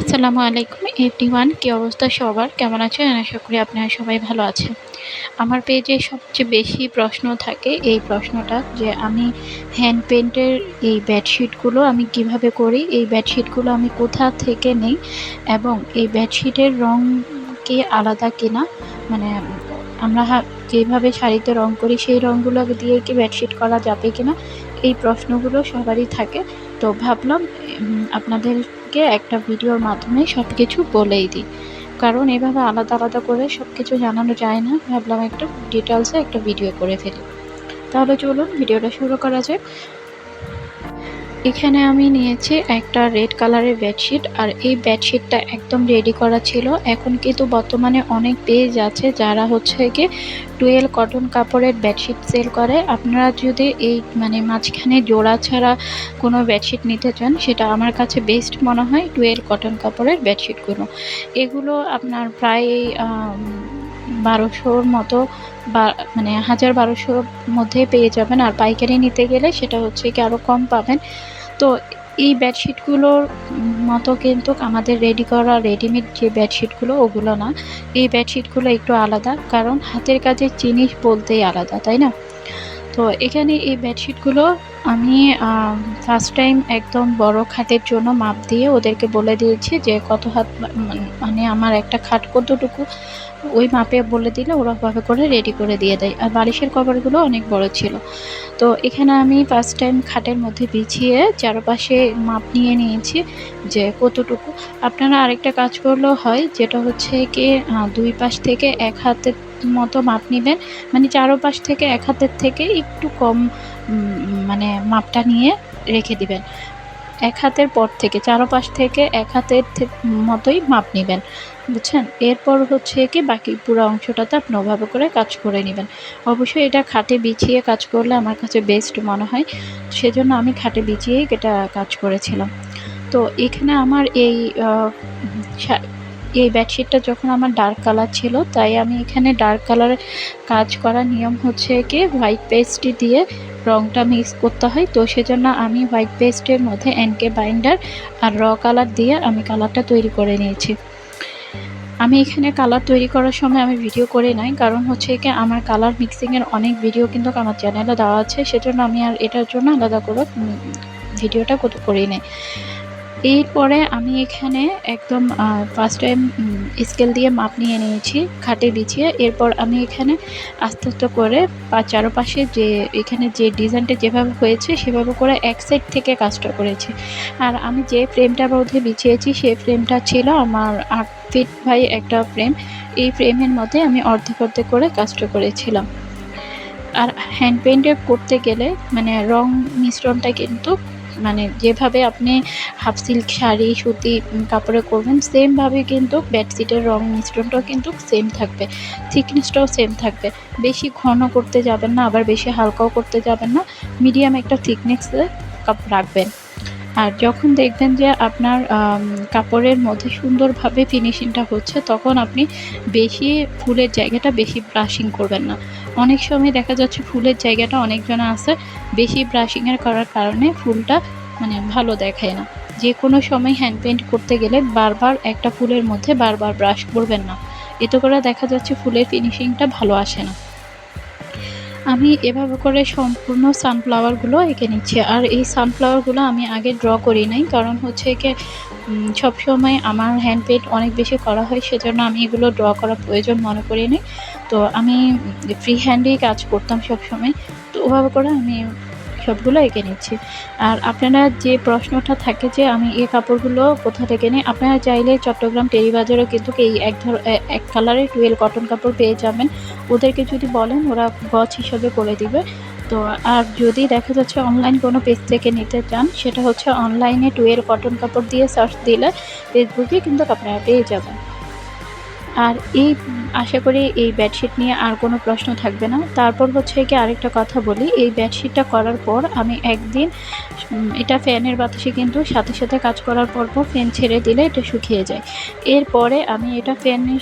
আসসালামু আলাইকুম every one কী অবস্থা সবার? কেমন আছেন? আশা করি আপনারা সবাই ভালো আছেন। আমার পেজে সবচেয়ে বেশি প্রশ্ন থাকে এই প্রশ্নটা যে আমি হ্যান্ড পেন্টের এই বেডশিটগুলো আমি কীভাবে করি? এই বেডশিটগুলো আমি কোথা থেকে নেই? এবং এই বেডশিটের রং কি আলাদা কিনা? মানে আমরা যেভাবে শাড়িতে রং করি, সেই রঙগুলো দিয়ে কি বেডশিট করা যাবে কিনা? এই প্রশ্নগুলো সবারই থাকে। তো ভাবলাম আপনাদেরকে একটা ভিডিওর মাধ্যমে সব কিছু বলেই দিই। কারণ এভাবে আলাদা আলাদা করে সব কিছু জানানো যায় না। ভাবলাম একটু ডিটেলসে একটা ভিডিও করে ফেলি। তাহলে চলুন ভিডিওটা শুরু করা যাক। এখানে আমি নিয়েছি একটা রেড কালারের বেডশিট, আর এই বেডশিটটা একদম রেডি করা ছিল। এখন কিন্তু বর্তমানে অনেক পেজ আছে যারা হচ্ছে কি টুয়েল কটন কাপড়ের বেডশিট সেল করে। আপনারা যদি এই মানে মাঝখানে জোড়া ছাড়া কোনো বেডশিট নিতে চান, সেটা আমার কাছে বেস্ট মনে হয় টুয়েল কটন কাপড়ের বেডশিটগুলো। এগুলো আপনার প্রায় বারোশোর মতো বা মানে হাজার বারোশোর মধ্যে পেয়ে যাবেন। আর পাইকারি নিতে গেলে সেটা হচ্ছে কি আরও কম পাবেন। তো এই বেডশিটগুলোর মতো কিন্তু আমাদের রেডি করা রেডিমেড যে বেডশিটগুলো, ওগুলো না। এই বেডশিটগুলো একটু আলাদা, কারণ হাতের কাজের জিনিস বলতেই আলাদা, তাই না? তো এখানে এই বেডশিটগুলো আমি ফার্স্ট টাইম একদম বড় খাটের জন্য মাপ দিয়ে ওদেরকে বলে দিয়েছি যে কত হাত মানে আমার একটা খাট কতটুকু, ওই মাপে বলে দিলে ওরা ভাবে করে রেডি করে দিয়ে দেয়। আর বালিশের কভারগুলো অনেক বড় ছিল। তো এখানে আমি ফার্স্ট টাইম খাটের মধ্যে বিছিয়ে চারপাশে মাপ নিয়ে নিয়েছি যে কতটুকু। আপনারা আরেকটা কাজ করলেও হয়, যেটা হচ্ছে কি দুই পাশ থেকে এক হাতের মতো মাপ নেবেন। মানে চারোপাশ থেকে এক হাতের থেকে একটু কম মানে মাপটা নিয়ে রেখে দিবেন। এক হাতের পর থেকে, চারোপাশ থেকে এক হাতের মতোই মাপ নেবেন, বুঝছেন? এরপর হচ্ছে কি বাকি পুরো অংশটাতে আপনি ওভাবে করে কাজ করে নেবেন। অবশ্যই এটা খাটে বিছিয়ে কাজ করলে আমার কাছে বেস্ট মনে হয়। সেজন্য আমি খাটে বিছিয়েই এটা কাজ করেছিলাম। তো এখানে আমার এই এই বেডশিটটা যখন আমার ডার্ক কালার ছিল, তাই আমি এখানে ডার্ক কালারের কাজ করার নিয়ম হচ্ছে কি হোয়াইট পেস্ট দিয়ে রঙটা মিক্স করতে হয়। তো সেজন্য আমি হোয়াইট পেস্টের মধ্যে এনকে বাইন্ডার আর র কালার দিয়ে আমি কালারটা তৈরি করে নিয়েছি। আমি এখানে কালার তৈরি করার সময় আমি ভিডিও করে নাই, কারণ হচ্ছে কি আমার কালার মিক্সিংয়ের অনেক ভিডিও কিন্তু আমার চ্যানেলে দেওয়া আছে, সেজন্য আমি আর এটার জন্য আলাদা করে ভিডিওটা করে নাই। এরপরে আমি এখানে একদম ফার্স্ট টাইম স্কেল দিয়ে মাপ নিয়ে নিয়েছি, খাটে বিছিয়ে। এরপর আমি এখানে আস্তে আস্তে করে বা চারপাশে যে, এখানে যে ডিজাইনটা যেভাবে হয়েছে, সেভাবে করে এক সাইড থেকে কাজটা করেছি। আর আমি যে ফ্রেমটার মধ্যে বিছিয়েছি সেই ফ্রেমটা ছিল আমার আট ফিট ভাই একটা ফ্রেম এই ফ্রেমের মধ্যে আমি অর্ধেক অর্ধেক করে কাজটা করেছিলাম। আর হ্যান্ড পেন্টে করতে গেলে মানে রং মিশ্রণটা কিন্তু মানে যেভাবে আপনি হাফ সিল্ক শাড়ি, সুতি কাপড়ে করবেন সেমভাবে কিন্তু বেডশিটের রং মিশ্রণটাও কিন্তু সেম থাকবে। থিকনেসটাও সেম থাকবে। বেশি ঘন করতে যাবেন না, আবার বেশি হালকাও করতে যাবেন না। মিডিয়াম একটা থিকনেসে কাপ, রাখবেন। আর যখন দেখবেন যে আপনার কাপড়ের মধ্যে সুন্দরভাবে ফিনিশিংটা হচ্ছে, তখন আপনি বেশি ফুলের জায়গাটা বেশি ব্রাশিং করবেন না। অনেক সময় দেখা যাচ্ছে ফুলের জায়গাটা অনেকজনে আছে, বেশি ব্রাশিংয়ের করার কারণে ফুলটা মানে ভালো দেখায় না। যে কোনো সময় হ্যান্ড পেন্ট করতে গেলে বারবার একটা ফুলের মধ্যে বারবার ব্রাশ করবেন না। এতে করে দেখা যাচ্ছে ফুলের ফিনিশিংটা ভালো আসে না। আমি এভাবে করে সম্পূর্ণ সানফ্লাওয়ারগুলো এঁকে নিচ্ছি। আর এই সানফ্লাওয়ারগুলো আমি আগে ড্র করি নাই, কারণ হচ্ছে কি সবসময় আমার হ্যান্ড পেন্ট অনেক বেশি করা হয়, সেজন্য আমি এগুলো ড্র করা প্রয়োজন মনে করি নি। তো আমি ফ্রি হ্যান্ডেই কাজ করতাম সবসময় তো ওভাবে করে আমি সবগুলো এঁকে নিচ্ছি। আর আপনারা যে প্রশ্নটা থাকে যে আমি এই কাপড়গুলো কোথা থেকে নিই, আপনারা চাইলে চট্টগ্রাম টেরিবাজারও কিন্তু এই এক ধর এক কালারের টুয়েল কটন কাপড় পেয়ে যাবেন। ওদেরকে যদি বলেন, ওরা গছ হিসাবে করে দিবে। তো আর যদি দেখা যাচ্ছে অনলাইন কোনো পেজ থেকে নিতে চান, সেটা হচ্ছে অনলাইনে টুয়ের কটন কাপড় দিয়ে সার্চ দিলে ফেসবুকে কিন্তু আপনারা পেয়ে যাবেন। আর এই, আশা করি এই বেডশিট নিয়ে আর কোনো প্রশ্ন থাকবে না। তারপর হচ্ছে কি আরেকটা কথা বলি, এই বেডশিটটা করার পর আমি একদিন এটা ফ্যানের বাতাসে কিন্তু সাথে সাথে কাজ করার পর পর ফ্যান ছেড়ে দিলে এটা শুকিয়ে যায়। এরপরে আমি এটা ফ্যানে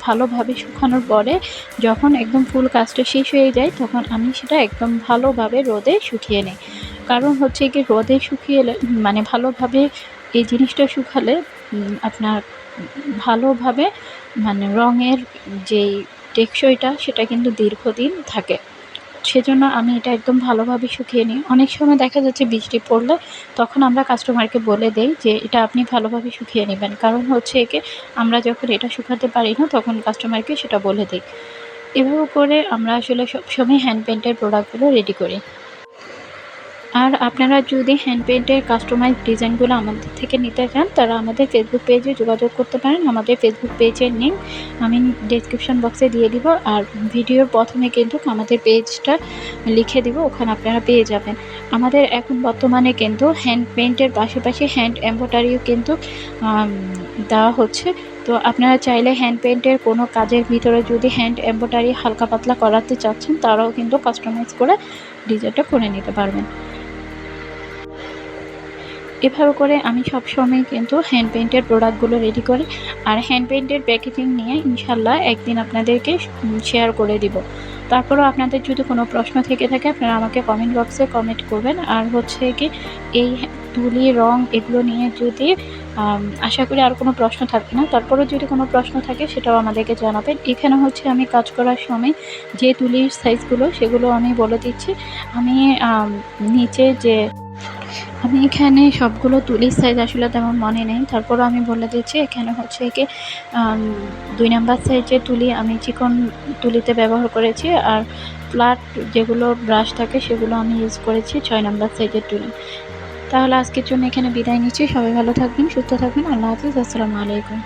ভালোভাবে শুকানোর পরে যখন একদম ফুল কাজটা শেষ হয়ে যায়, তখন আমি সেটা একদম ভালোভাবে রোদে শুকিয়ে নিই। কারণ হচ্ছে কি রোদে শুকিয়ে মানে ভালোভাবে এই জিনিসটা শুকালে আপনার ভালোভাবে মানে রঙের যেই টেকসইটা, সেটা কিন্তু দীর্ঘদিন থাকে। সেজন্য আমি এটা একদম ভালোভাবে শুকিয়ে নিই। অনেক সময় দেখা যাচ্ছে বৃষ্টি পড়লে তখন আমরা কাস্টমারকে বলে দেই যে, এটা আপনি ভালোভাবে শুকিয়ে নেবেন। কারণ হচ্ছে একে, আমরা যখন এটা শুকাতে পারি না, তখন কাস্টমারকে সেটা বলে দিই। এভাবে করে আমরা আসলে সবসময় হ্যান্ড পেন্টের প্রোডাক্টগুলো রেডি করি। আর আপনারা যদি হ্যান্ড পেন্টের কাস্টমাইজ ডিজাইনগুলো আমাদের থেকে নিতে চান, তারা আমাদের ফেসবুক পেজে যোগাযোগ করতে পারেন। আমাদের ফেসবুক পেজের লিঙ্ক আমি ডিসক্রিপশন বক্সে দিয়ে দিব। আর ভিডিওর প্রথমে কিন্তু আমাদের পেজটা লিখে দিব, ওখানে আপনারা পেয়ে যাবেন। আমাদের এখন বর্তমানে কিন্তু হ্যান্ড পেন্টের পাশাপাশি হ্যান্ড এম্ব্রয়ডারিও কিন্তু দেওয়া হচ্ছে। তো আপনারা চাইলে হ্যান্ড পেন্টের কোনো কাজের ভিতরে যদি হ্যান্ড এম্ব্রয়ডারি হালকা পাতলা করাতে চাচ্ছেন, তারাও কিন্তু কাস্টমাইজ করে ডিজাইনটা করে নিতে পারবেন। এভাবে করে আমি সবসময় কিন্তু হ্যান্ড পেন্টের প্রোডাক্টগুলো রেডি করি। আর হ্যান্ড পেন্টের প্যাকেজিং নিয়ে ইনশাল্লাহ একদিন আপনাদেরকে শেয়ার করে দিব। তারপরেও আপনাদের যদি কোনো প্রশ্ন থেকে থাকে, আপনারা আমাকে কমেন্ট বক্সে কমেন্ট করবেন। আর হচ্ছে কি, এই তুলি, রং এগুলো নিয়ে যদি আশা করি আর কোনো প্রশ্ন থাকবে না। তারপরেও যদি কোনো প্রশ্ন থাকে, সেটাও আমাদেরকে জানাবেন। এখানে হচ্ছে আমি কাজ করার সময় যে তুলির সাইজগুলো সেগুলো আমি বলে দিচ্ছি। আমি, নিচে যে আমি এখানে সবগুলো তুলির সাইজ আসলে তেমন মনে নেই। তারপরও আমি বলে দিচ্ছি, এখানে হচ্ছে একে দুই নাম্বার সাইজের তুলি। আমি চিকন তুলিতে ব্যবহার করেছি আর ফ্ল্যাট যেগুলো ব্রাশ থাকে সেগুলো আমি ইউজ করেছি ছয় নাম্বার সাইজের তুলি। তাহলে আজকের জন্য এখানে বিদায় নিচ্ছি। সবাই ভালো থাকবেন, সুস্থ থাকবেন। আল্লাহ হাফিজ। আসসালামু আলাইকুম।